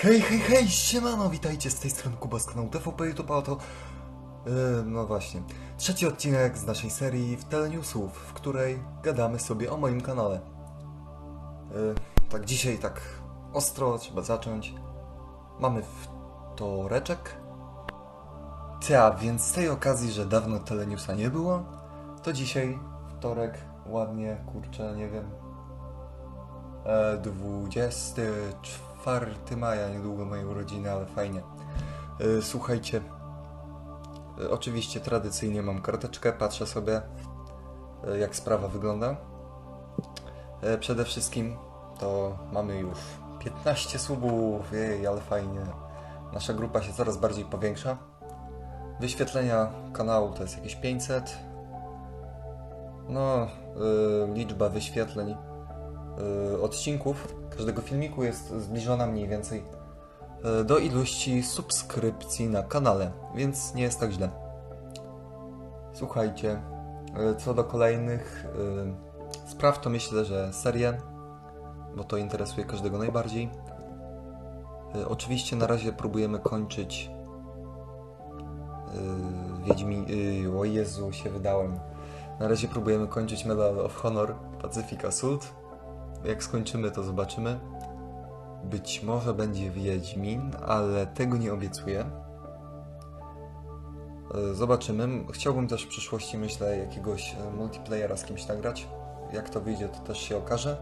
Hej, hej, hej, siemano, witajcie z tej strony Kuba z kanału TVP YouTube Auto. Yy, no właśnie, trzeci odcinek z naszej serii w Telenewsów, w której gadamy sobie o moim kanale. Yy, tak dzisiaj tak ostro trzeba zacząć. Mamy wtoreczek. Ta, więc z tej okazji, że dawno Telenewsa nie było, to dzisiaj wtorek, ładnie, kurczę, nie wiem, E, 24 maja, niedługo moje urodziny, ale fajnie. E, Słuchajcie, e, oczywiście tradycyjnie mam karteczkę, patrzę sobie e, jak sprawa wygląda. Przede wszystkim to mamy już 15 subów, jej, ale fajnie. Nasza grupa się coraz bardziej powiększa. Wyświetlenia kanału to jest jakieś 500. No, y, liczba wyświetleń odcinków każdego filmiku jest zbliżona mniej więcej y, do ilości subskrypcji na kanale, więc nie jest tak źle. Słuchajcie, y, co do kolejnych y, spraw, to myślę, że serię, bo to interesuje każdego najbardziej. Y, Oczywiście na razie próbujemy kończyć Wiedźmi... O Jezu, się wydałem. Na razie próbujemy kończyć Medal of Honor Pacific Assault. Jak skończymy, to zobaczymy. Być może będzie Wiedźmin, ale tego nie obiecuję. Yy, Zobaczymy. Chciałbym też w przyszłości, myślę, jakiegoś e, multiplayera z kimś nagrać. Jak to wyjdzie, to też się okaże.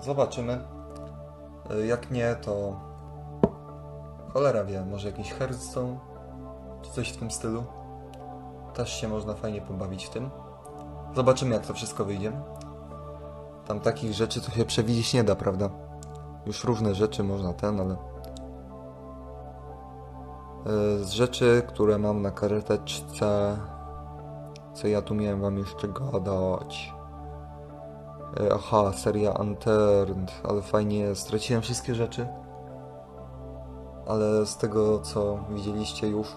Zobaczymy. Yy, Jak nie, to Cholera wie, może jakiś Hearthstone, czy coś w tym stylu. Też się można fajnie pobawić w tym. Zobaczymy, jak to wszystko wyjdzie. Tam takich rzeczy to się przewidzieć nie da, prawda? Już różne rzeczy można ten, ale... E, Z rzeczy, które mam na karteczce... Co ja tu miałem wam jeszcze gadać? E, Aha, seria Unturned, ale fajnie, straciłem wszystkie rzeczy ale z tego co widzieliście już,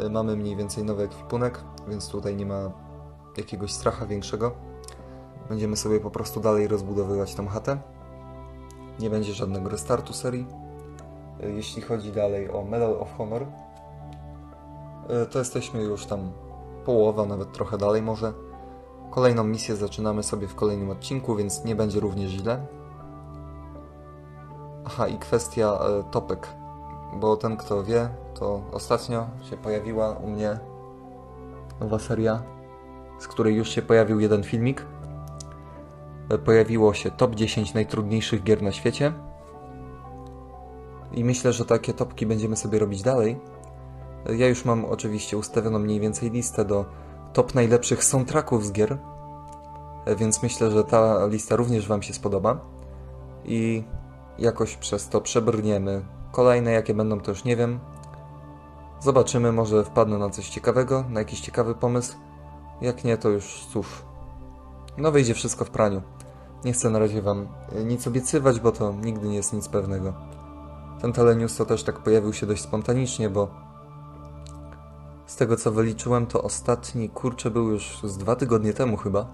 y, mamy mniej więcej nowy ekwipunek, więc tutaj nie ma jakiegoś stracha większego. Będziemy sobie po prostu dalej rozbudowywać tą chatę. Nie będzie żadnego restartu serii. Y, Jeśli chodzi dalej o Medal of Honor, y, to jesteśmy już tam połowa, nawet trochę dalej może. Kolejną misję zaczynamy sobie w kolejnym odcinku, więc nie będzie również źle. Aha, i kwestia e, topek bo ten kto wie, to ostatnio się pojawiła u mnie nowa seria, z której już się pojawił jeden filmik. Pojawiło się top 10 najtrudniejszych gier na świecie. I myślę, że takie topki będziemy sobie robić dalej. Ja już mam oczywiście ustawioną mniej więcej listę do top najlepszych soundtracków z gier, więc myślę, że ta lista również Wam się spodoba. I jakoś przez to przebrniemy. Kolejne jakie będą to już nie wiem. Zobaczymy, może wpadnę na coś ciekawego, na jakiś ciekawy pomysł. Jak nie, to już cóż. No wyjdzie wszystko w praniu. Nie chcę na razie wam y, nic obiecywać, bo to nigdy nie jest nic pewnego. Ten telenews to też tak pojawił się dość spontanicznie, bo z tego co wyliczyłem, to ostatni kurczę był już z dwa tygodnie temu chyba.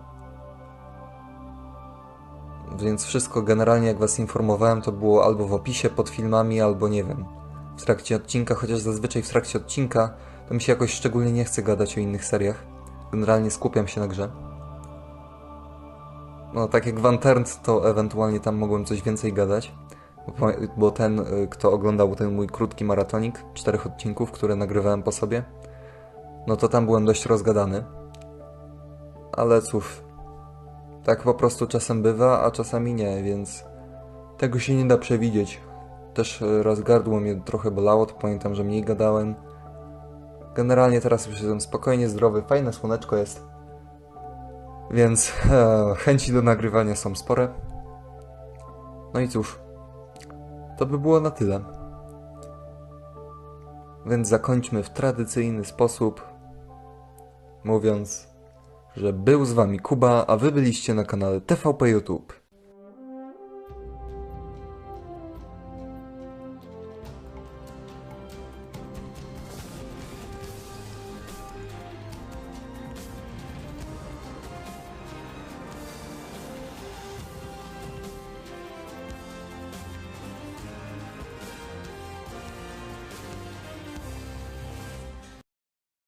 Więc wszystko generalnie, jak Was informowałem, to było albo w opisie pod filmami, albo nie wiem, w trakcie odcinka, chociaż zazwyczaj w trakcie odcinka to mi się jakoś szczególnie nie chce gadać o innych seriach. Generalnie skupiam się na grze. No, tak jak Van to ewentualnie tam mogłem coś więcej gadać. Bo, bo ten, y, kto oglądał ten mój krótki maratonik, czterech odcinków, które nagrywałem po sobie, no to tam byłem dość rozgadany. Ale cóż, tak po prostu czasem bywa, a czasami nie, więc tego się nie da przewidzieć. Też e, raz gardło mnie trochę bolało, to pamiętam, że mniej gadałem. Generalnie teraz już jestem spokojnie zdrowy, fajne słoneczko jest. Więc e, chęci do nagrywania są spore. No i cóż, to by było na tyle. Więc zakończmy w tradycyjny sposób, mówiąc że był z wami Kuba, a wy byliście na kanale TVP YouTube.